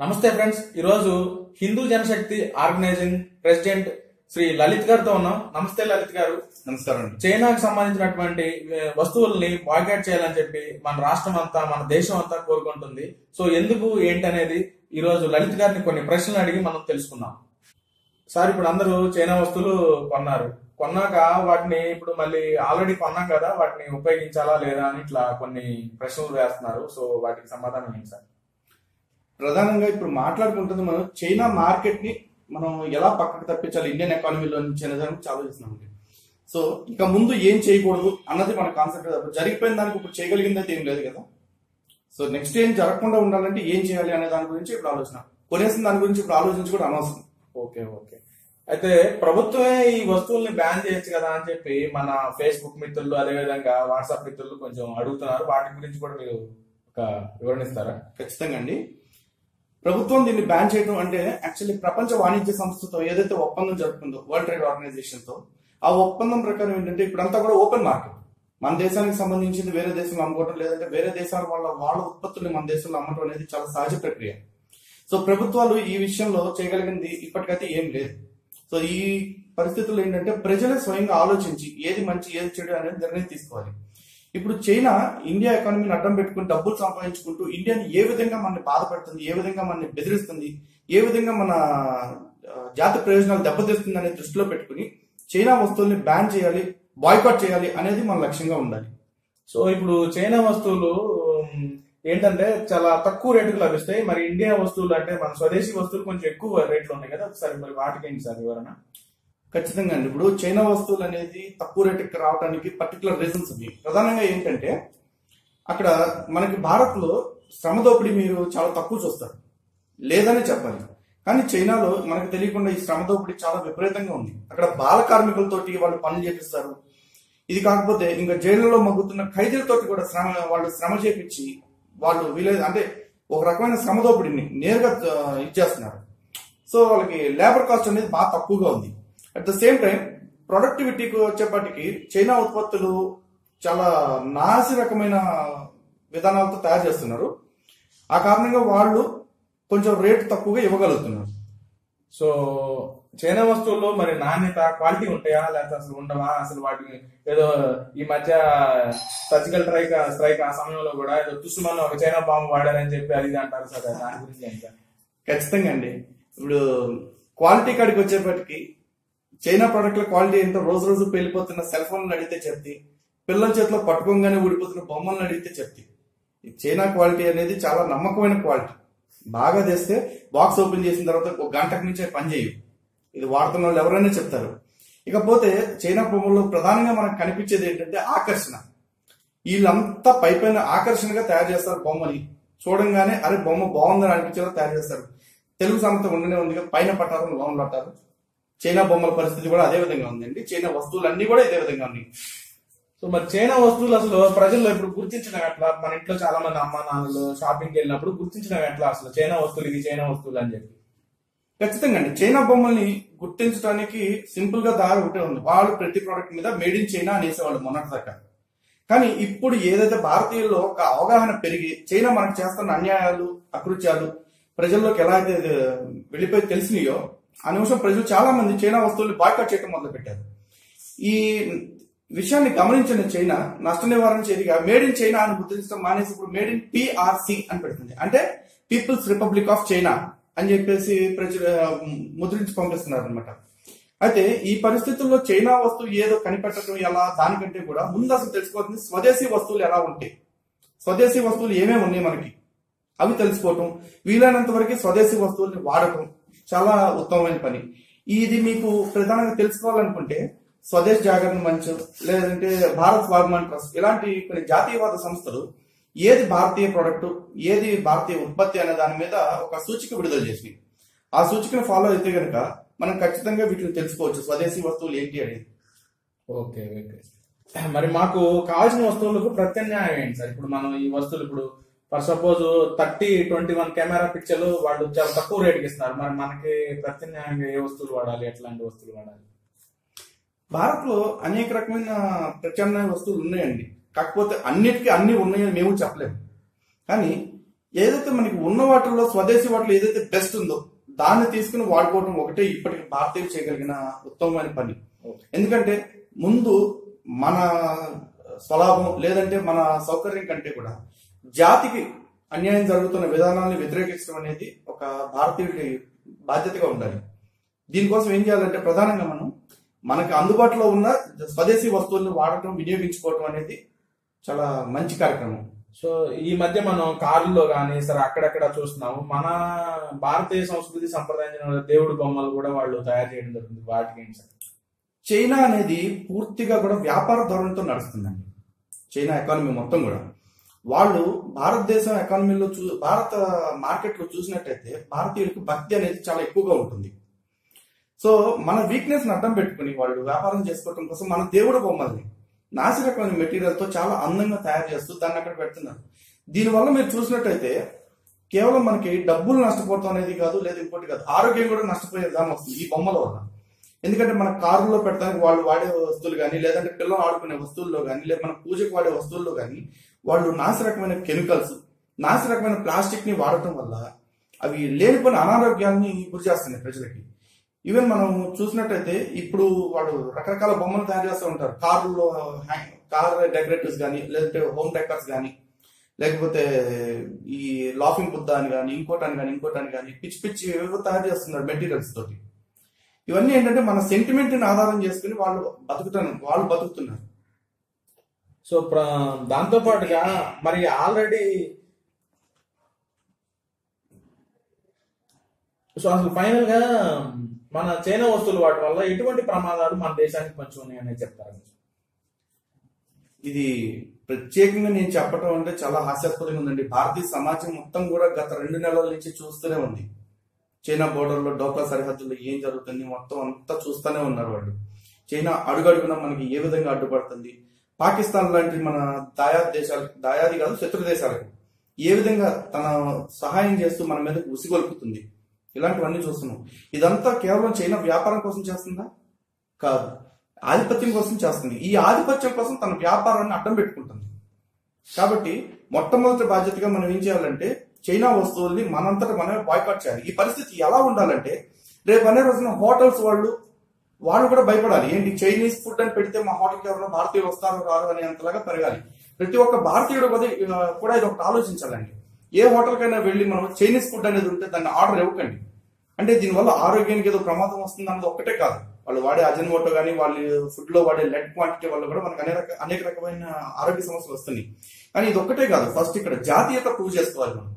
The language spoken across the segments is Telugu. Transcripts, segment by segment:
నమస్తే ఫ్రెండ్స్ ఈరోజు హిందూ జనశక్తి ఆర్గనైజింగ్ ప్రెసిడెంట్ శ్రీ లలిత్ గారితో ఉన్నాం. నమస్తే లలిత్ గారు. నమస్కారం. చైనాకు సంబంధించినటువంటి వస్తువుల్ని బాయ్కాట్ చేయాలని చెప్పి మన రాష్ట్రం అంతా మన దేశం అంతా కోరుకుంటుంది. సో ఎందుకు ఏంటనేది ఈ రోజు లలిత్ గారిని కొన్ని ప్రశ్నలు అడిగి మనం తెలుసుకుందాం. సార్ ఇప్పుడు అందరూ చైనా వస్తువులు కొన్నారు. కొన్నాక వాటిని ఇప్పుడు మళ్ళీ ఆల్రెడీ కొన్నాం కదా వాటిని ఉపయోగించాలా లేదా అని ఇట్లా కొన్ని ప్రశ్నలు వేస్తున్నారు. సో వాటికి సమాధానం ఏంటి సార్? ప్రధానంగా ఇప్పుడు మాట్లాడుకుంటుంది మనం చైనా మార్కెట్ని మనం ఎలా పక్కకు తప్పించాలి? ఇండియన్ ఎకానమీలో నుంచి అనే దానికి ఆలోచిస్తున్నాం సో ఇక ముందు ఏం చేయకూడదు అన్నది మన కాన్సెప్ట్ జరిగిపోయిన దానికి ఇప్పుడు చేయగలిగింది అయితే ఏం లేదు కదా. సో నెక్స్ట్ ఏం జరగకుండా ఉండాలంటే ఏం చేయాలి అనే దాని గురించి ఇప్పుడు ఆలోచన. కొనేసిన దాని గురించి ఇప్పుడు ఆలోచించి కూడా అనవసరం. Okay okay. అయితే ప్రభుత్వమే ఈ వస్తువుల్ని బ్యాన్ చేయొచ్చు కదా అని చెప్పి మన ఫేస్బుక్ మిత్రులు అదే విధంగా వాట్సాప్ మిత్రులు కొంచెం అడుగుతున్నారు. వాటి గురించి కూడా మీరు ఒక వివరణ ఇస్తారా? ఖచ్చితంగా అండి. ప్రభుత్వం దీన్ని బ్యాన్ చేయడం అంటే యాక్చువల్లీ ప్రపంచ వాణిజ్య సంస్థతో ఏదైతే ఒప్పందం జరుపుకుందో వరల్డ్ ట్రేడ్ ఆర్గనైజేషన్తో ఆ ఒప్పందం ప్రకారం ఏంటంటే ఇప్పుడంతా కూడా ఓపెన్ మార్కెట్ మన దేశానికి సంబంధించింది వేరే దేశంలో అమ్ముకోవడం లేదంటే వేరే దేశాల వాళ్ళ వాళ్ళ ఉత్పత్తుల్ని మన దేశంలో అమ్మటం అనేది చాలా సహజ ప్రక్రియ. సో ప్రభుత్వాలు ఈ విషయంలో చేయగలిగింది ఇప్పటికైతే ఏం లేదు. సో ఈ పరిస్థితుల్లో ఏంటంటే ప్రజలే స్వయంగా ఆలోచించి ఏది మంచి ఏది చెడు అనేది నిర్ణయం తీసుకోవాలి. ఇప్పుడు చైనా ఇండియా ఎకానమీని అడ్డం పెట్టుకుని డబ్బులు సంపాదించుకుంటూ ఇండియాని ఏ విధంగా మనల్ని బాధపడుతుంది ఏ విధంగా మనల్ని బెదిరిస్తుంది ఏ విధంగా మన జాతి ప్రయోజనాలు దెబ్బతీస్తుంది అనే దృష్టిలో పెట్టుకుని చైనా వస్తువుల్ని బ్యాన్ చేయాలి బాయ్కాట్ చేయాలి అనేది మన లక్ష్యంగా ఉండాలి. సో ఇప్పుడు చైనా వస్తువులు ఏంటంటే చాలా తక్కువ రేటుకు లభిస్తాయి. మరి ఇండియా వస్తువులు అంటే మన స్వదేశీ వస్తువులు కొంచెం ఎక్కువ రేట్లు ఉన్నాయి కదా. ఒకసారి మరి వాటికి ఏంటి సార్ వివరణ? ఖచ్చితంగా అండి. ఇప్పుడు చైనా వస్తువులు అనేది తక్కువ రేటుకి రావడానికి పర్టికులర్ రీజన్స్ ఉన్నాయి ప్రధానంగా ఏంటంటే అక్కడ మనకి భారత్లో శ్రమ దోపిడీ మీరు చాలా తక్కువ చూస్తారు. లేదని చెప్పాలి. కానీ చైనాలో మనకు తెలియకుండా ఈ శ్రమ దోపిడీ చాలా విపరీతంగా ఉంది. అక్కడ బాల కార్మికులతోటి వాళ్ళు పనులు చేపిస్తారు. ఇది కాకపోతే ఇంకా జైళ్ళలో మగ్గుతున్న ఖైదీలతోటి కూడా శ్రమ వాళ్ళు శ్రమ చేపించి వాళ్ళు వీలేదు అంటే ఒక రకమైన శ్రమ దోపిడీని నేరుగా ఇచ్చేస్తున్నారు సో వాళ్ళకి లేబర్ కాస్ట్ అనేది బాగా తక్కువగా ఉంది. అట్ ద సేమ్ టైం ప్రొడక్టివిటీకి వచ్చేపాటికి చైనా ఉత్పత్తులు చాలా నాసి రకమైన విధానాలతో తయారు చేస్తున్నారు. ఆ కారణంగా వాళ్ళు కొంచెం రేటు తక్కువగా ఇవ్వగలుగుతున్నారు. సో చైనా వస్తువుల్లో మరి నాణ్యత క్వాలిటీ ఉంటాయా? లేకపోతే అసలు ఉండవా? అసలు వాటిని ఏదో ఈ మధ్య సర్జికల్ స్ట్రైక్ స్ట్రైక్ ఆ సమయంలో కూడా ఏదో తుసుమన్ ఒక చైనా బాంబు వాడారని చెప్పి అది అంటారు సార్. దాని గురించి ఖచ్చితంగా అండి. ఇప్పుడు క్వాలిటీ కాడికి వచ్చేప్పటికి చైనా ప్రోడక్ట్ల క్వాలిటీ ఏంటో రోజు రోజు పెళ్ళిపోతున్న సెల్ ఫోన్లు అడిగితే చెప్తి పిల్లల చేతిలో పట్టుకోగానే ఊడిపోతున్న బొమ్మలను అడిగితే చెప్తి. ఈ చైనా క్వాలిటీ అనేది చాలా నమ్మకమైన క్వాలిటీ. బాగా తెస్తే బాక్స్ ఓపెన్ చేసిన తర్వాత ఒక గంటకు నుంచే పనిచేయు ఇది వాడుతున్న వాళ్ళు ఎవరైనా చెప్తారు. ఇకపోతే చైనా బొమ్మల్లో ప్రధానంగా మనకు కనిపించేది ఏంటంటే ఆకర్షణ. వీళ్ళంతా పై పైన ఆకర్షణగా తయారు చేస్తారు బొమ్మని. చూడంగానే అరే బొమ్మ బాగుందని అనిపించేలా తయారు చేస్తారు. తెలుగు సంస్థ ఉండనే ఉంది పైన పట్టారు లోన్ పట్టారు. చైనా బొమ్మల పరిస్థితి కూడా అదే విధంగా ఉందండి. చైనా వస్తువులన్నీ కూడా ఇదే విధంగా ఉన్నాయి. సో మరి చైనా వస్తువులు అసలు ప్రజల్లో ఇప్పుడు గుర్తించిన ఎట్లా మన ఇంట్లో చాలా మంది అమ్మ నాన్నలు షాపింగ్కి వెళ్ళినప్పుడు గుర్తించిన ఎట్లా అసలు చైనా వస్తువులు ఇది చైనా వస్తువులు అని చెప్పి. ఖచ్చితంగా అండి. చైనా బొమ్మల్ని గుర్తించడానికి సింపుల్గా దారి ఒకటే ఉంది. వాళ్ళు ప్రతి ప్రోడక్ట్ మీద మేడ్ ఇన్ చైనా అనేసేవాళ్ళు మొన్నటిదాకా. కానీ ఇప్పుడు ఏదైతే భారతీయుల్లో ఒక అవగాహన పెరిగి చైనా మనకు చేస్తున్న అన్యాయాలు అకృత్యాలు ప్రజల్లోకి ఎలా అయితే వెళ్ళిపోయి తెలిసినాయో ఆ నిమిషం ప్రజలు చాలా మంది చైనా వస్తువుల్ని బాయ్కాట్ చేయడం మొదలు పెట్టారు ఈ విషయాన్ని గమనించిన చైనా నష్ట నివారణ చర్యగా మేడ్ ఇన్ చైనా అని గుర్తించడం మానేసి ఇప్పుడు మేడ్ ఇన్ పిఆర్సి అని పెడుతుంది. అంటే పీపుల్స్ రిపబ్లిక్ ఆఫ్ చైనా అని చెప్పేసి ప్రజలు ముద్రించి పంపిస్తున్నారు అనమాట అయితే ఈ పరిస్థితుల్లో చైనా వస్తువు ఏదో కనిపెట్టడం ఎలా దానికంటే కూడా ముందు అసలు తెలుసుకోవాల్సింది స్వదేశీ వస్తువులు ఎలా ఉంటాయి స్వదేశీ వస్తువులు ఏమేమి ఉన్నాయి మనకి? అవి తెలుసుకోవటం వీలైనంత వరకు స్వదేశీ వస్తువుల్ని వాడటం చాలా ఉత్తమమైన పని. ఇది మీకు ప్రధానంగా తెలుసుకోవాలనుకుంటే స్వదేశ్ జాగరణ మంచం లేదంటే భారత్ స్వాభిమాన్ ట్రస్ట్ ఇలాంటి కొన్ని జాతీయవాద సంస్థలు ఏది భారతీయ ప్రొడక్ట్ ఏది భారతీయ ఉత్పత్తి అనే దాని మీద ఒక సూచిక విడుదల చేసి ఆ సూచికను ఫాలో అయితే కనుక మనం ఖచ్చితంగా వీటిని తెలుసుకోవచ్చు. స్వదేశీ వస్తువులు ఏంటి అనేది. Okay okay. మరి మాకు కావాల్సిన వస్తువులకు ప్రత్యామ్నాయం ఏంటి సార్? ఇప్పుడు మనం ఈ వస్తువులు ఇప్పుడు for suppose thirty twenty one camera పిక్చర్లు వాళ్ళు చాలా తక్కువ రేటుకి ఇస్తున్నారు. మరి మనకి ప్రత్యామ్నాయంగా ఏ వస్తువులు వాడాలి? ఎట్లాంటి వస్తువులు వాడాలి? భారత్లో అనేక రకమైన ప్రత్యామ్నాయ వస్తువులు ఉన్నాయండి. కాకపోతే అన్నిటికీ అన్ని ఉన్నాయని మేము చెప్పలేము. కానీ ఏదైతే మనకి ఉన్న వాటిల్లో స్వదేశీ వాటిలో ఏదైతే బెస్ట్ ఉందో దాన్ని తీసుకుని వాడుకోవడం ఒకటే ఇప్పటికి భారతీయులు చేయగలిగిన ఉత్తమమైన పని. ఎందుకంటే ముందు మన స్వలాభం లేదంటే మన సౌకర్యం కంటే కూడా జాతికి అన్యాయం జరుగుతున్న విధానాలను వ్యతిరేకించడం అనేది ఒక భారతీయుడి బాధ్యతగా ఉండాలి. దీనికోసం ఏం చేయాలంటే ప్రధానంగా మనం మనకి అందుబాటులో ఉన్న స్వదేశీ వస్తువులను వాడటం వినియోగించుకోవటం అనేది చాలా మంచి కార్యక్రమం. సో ఈ మధ్య మనం కార్లలో కానీ సరే అక్కడక్కడ చూస్తున్నాము. మన భారతీయ సంస్కృతి సంప్రదాయం దేవుడి బొమ్మలు కూడా వాళ్ళు తయారు చేయడం జరుగుతుంది. వాటికి ఏంటి సార్ చైనా అనేది పూర్తిగా కూడా వ్యాపార ధోరణితో నడుస్తుందండి. చైనా ఎకానమీ మొత్తం కూడా. వాళ్ళు భారతదేశం ఎకానమీలో చూ భారత మార్కెట్లో చూసినట్టయితే భారతీయులకు భక్తి అనేది చాలా ఎక్కువగా ఉంటుంది. సో మన వీక్నెస్ అడ్డం పెట్టుకుని వాళ్ళు వ్యాపారం చేసుకోవడం కోసం మన దేవుడు బొమ్మల్ని నాసిరకమైన మెటీరియల్తో చాలా అందంగా తయారు చేస్తూ దాన్ని అక్కడ పెడుతున్నారు. దీనివల్ల మీరు చూసినట్టయితే కేవలం మనకి డబ్బులు నష్టపోవడం అనేది కాదు లేదా ఇంకోటి కాదు ఆరోగ్యం కూడా నష్టపోయే విధానం వస్తుంది ఈ బొమ్మల వల్ల. ఎందుకంటే మన కారులో పెట్టడానికి వాళ్ళు వాడే వస్తువులు కానీ లేదంటే పిల్లలు ఆడుకునే వస్తువుల్లో కానీ లేదా మన పూజకు వాడే వస్తువుల్లో కానీ వాళ్ళు నాశరకమైన కెమికల్స్ నాసి రకమైన ప్లాస్టిక్ని వాడటం వల్ల అవి లేనిపోయిన అనారోగ్యాన్ని గురి చేస్తున్నాయి ప్రజలకి. ఈవెన్ మనం చూసినట్టయితే ఇప్పుడు వాళ్ళు రకరకాల బొమ్మలు తయారు చేస్తూ ఉంటారు. కార్లో కార్ డెకరేటివ్స్ కానీ లేదంటే హోమ్ డెకర్స్ కానీ లేకపోతే ఈ లాఫింగ్ బుద్ధ అని కానీ ఇంకోటని కానీ ఇంకోటని కానీ పిచ్చి పిచ్చి ఏవో తయారు చేస్తున్నారు మెటీరియల్స్ తోటి. ఇవన్నీ ఏంటంటే మన సెంటిమెంట్ని ఆధారం చేసుకుని వాళ్ళు బతుకుతాను వాళ్ళు బతుకుతున్నారు. సో దాంతో పాటుగా మరి ఆల్రెడీ సో అసలు ఫైనల్గా మన చైనా వస్తువులు వాటి వల్ల ఎటువంటి ప్రమాదాలు మన దేశానికి పంచి ఉన్నాయి అనేది చెప్తారు? ఇది ప్రత్యేకంగా నేను చెప్పడం అంటే చాలా హాస్యాస్పదంగా ఉందండి. భారతీయ సమాజం మొత్తం కూడా గత రెండు నెలల నుంచి చూస్తూనే ఉంది. చైనా బోర్డర్లో డోకా సరిహద్దుల్లో ఏం జరుగుతుంది మొత్తం అంతా చూస్తూనే ఉన్నారు వాళ్ళు. చైనా అడుగడుగున మనకి ఏ విధంగా అడ్డుపడుతుంది? పాకిస్తాన్ లాంటి మన దాయా దేశాలు దాయాది కాదు శత్రు దేశాలకు ఏ విధంగా తన సహాయం చేస్తూ మన మీద ఉసిగొల్పుతుంది? ఇలాంటివన్నీ చూస్తున్నాం. ఇదంతా కేవలం చైనా వ్యాపారం కోసం చేస్తుందా? కాదు. ఆధిపత్యం కోసం చేస్తుంది. ఈ ఆధిపత్యం కోసం తన వ్యాపారాన్ని అడ్డం పెట్టుకుంటుంది. కాబట్టి మొట్టమొదటి బాధ్యతగా మనం ఏం చేయాలంటే చైనా వస్తువుల్ని మనంతటా మనమే బాయ్కాట్ చేయాలి. ఈ పరిస్థితి ఎలా ఉండాలంటే రేపు అనే రోజున హోటల్స్ వాళ్ళు వాళ్ళు కూడా భయపడాలి. ఏంటి? చైనీస్ ఫుడ్ అని పెడితే మా హోటల్కి ఎవరైనా భారతీయులు వస్తారు రారు అనే అంతలాగా పెరగాలి. ప్రతి ఒక్క భారతీయుడు కూడా కూడా ఇది ఒకటి ఆలోచించాలండి. ఏ హోటల్కైనా వెళ్ళి మనం చైనీస్ ఫుడ్ అనేది ఉంటే దాన్ని ఆర్డర్ ఇవ్వకండి. అంటే దీనివల్ల ఆరోగ్యానికి ఏదో ప్రమాదం వస్తుంది అన్నది ఒక్కటే కాదు. వాళ్ళు వాడే అజన్మోటో కానీ వాళ్ళు ఫుడ్లో వాడే లెడ్ క్వాంటిటీ వల్ల కూడా మనకు అనేక రక- అనేక రకమైన ఆరోగ్య సమస్యలు వస్తున్నాయి. కానీ ఇది ఒక్కటే కాదు. ఫస్ట్ ఇక్కడ జాతీయత ప్రూవ్ చేసుకోవాలి మనం.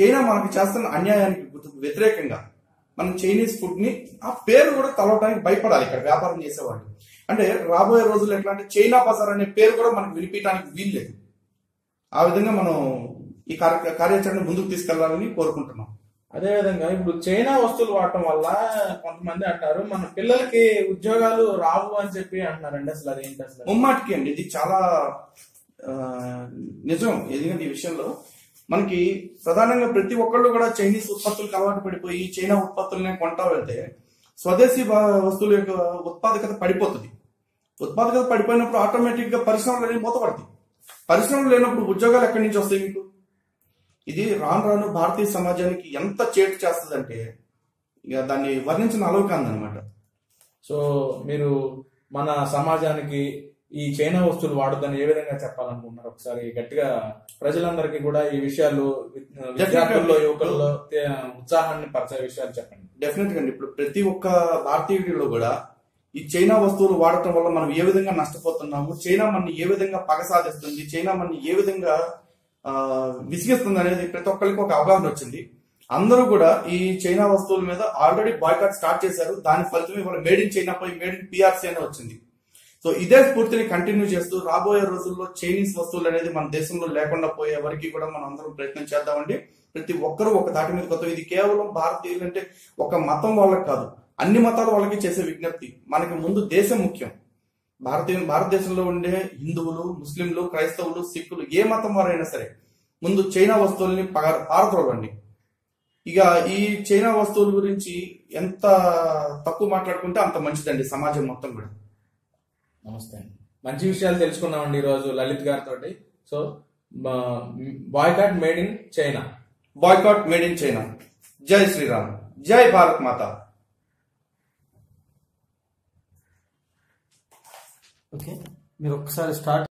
చైనా మనకి చేస్తున్న అన్యాయానికి వ్యతిరేకంగా మనం చైనీస్ ఫుడ్ని ఆ పేరు కూడా తలవడానికి భయపడాలి ఇక్కడ వ్యాపారం చేసేవాళ్ళు. అంటే రాబోయే రోజుల్లో ఎట్లా అంటే చైనా బజార్ అనే పేరు కూడా మనకు వినిపించడానికి వీల్లేదు. ఆ విధంగా మనం ఈ కార్య కార్యాచరణ ముందుకు తీసుకెళ్ళాలని కోరుకుంటున్నాం. అదే విధంగా ఇప్పుడు చైనా వస్తువులు వాడటం వల్ల కొంతమంది అంటారు మన పిల్లలకి ఉద్యోగాలు రావు అని చెప్పి అంటున్నారండి అసలు అదేంటి అసలు? ముమ్మాటికి అండి ఇది చాలా నిజం. ఎందుకంటే ఈ విషయంలో మనకి ప్రధానంగా ప్రతి ఒక్కళ్ళు కూడా చైనీస్ ఉత్పత్తులకు అలవాటు పడిపోయి చైనా ఉత్పత్తులనే కొంటా వెళ్తే స్వదేశీ వస్తువుల యొక్క ఉత్పాదకత పడిపోతుంది. ఉత్పాదకత పడిపోయినప్పుడు ఆటోమేటిక్గా పరిశ్రమలు అనేవి మూతపడతాయి. పరిశ్రమలు లేనప్పుడు ఉద్యోగాలు ఎక్కడి నుంచి వస్తాయి మీకు? ఇది రాను రాను భారతీయ సమాజానికి ఎంత చేటు చేస్తుందంటే ఇక దాన్ని వర్ణించిన అలవకాంది అనమాట సో మీరు మన సమాజానికి ఈ చైనా వస్తువులు వాడొద్దని ఏ విధంగా చెప్పాలనుకుంటున్నారు? ఒకసారి గట్టిగా ప్రజలందరికీ కూడా ఈ విషయాలు విద్యార్థుల్లో యువకుల్లో ఉత్సాహాన్ని పరిచే విషయాలు చెప్పండి. డెఫినెట్గా అండి. ఇప్పుడు ప్రతి ఒక్క భారతీయుడిలో కూడా ఈ చైనా వస్తువులు వాడటం వల్ల మనం ఏ విధంగా నష్టపోతున్నాము? చైనా మన ఏ విధంగా పగ సాధిస్తుంది చైనా మన ఏ విధంగా విసిగిస్తుంది అనేది ప్రతి ఒక్కరికి ఒక అవగాహన వచ్చింది. అందరూ కూడా ఈ చైనా వస్తువుల మీద ఆల్రెడీ బాయ్కాట్ స్టార్ట్ చేశారు. దాని ఫలితం ఇవాళ మేడ్ ఇన్ చైనా పోయి మేడ్ ఇన్ పిఆర్సీ అనే వచ్చింది. సో ఇదే స్ఫూర్తిని కంటిన్యూ చేస్తూ రాబోయే రోజుల్లో చైనీస్ వస్తువులు అనేది మన దేశంలో లేకుండా పోయే వరకు కూడా మనం అందరం ప్రయత్నం చేద్దామండి. ప్రతి ఒక్కరూ ఒక దాటి మీద కొత్త ఇది కేవలం భారతీయులు అంటే ఒక మతం వాళ్ళకి కాదు. అన్ని మతాల వాళ్ళకి చేసే విజ్ఞప్తి. మనకి ముందు దేశం ముఖ్యం. భారతీయ భారతదేశంలో ఉండే హిందువులు ముస్లింలు క్రైస్తవులు సిక్కులు ఏ మతం వారైనా సరే ముందు చైనా వస్తువుల్ని పగ- పారద్రోలండి ఇక ఈ చైనా వస్తువుల గురించి ఎంత తక్కువ మాట్లాడుకుంటే అంత మంచిదండి సమాజం మొత్తం కూడా. నమస్తే. అండి మంచి విషయాలు తెలుసుకున్నామండి ఈరోజు లలిత్ గారితో so boycott made in China boycott made in China Jai Shri Ram. Jai Bharat Mata. Okay. మీరు ఒకసారి స్టార్ట్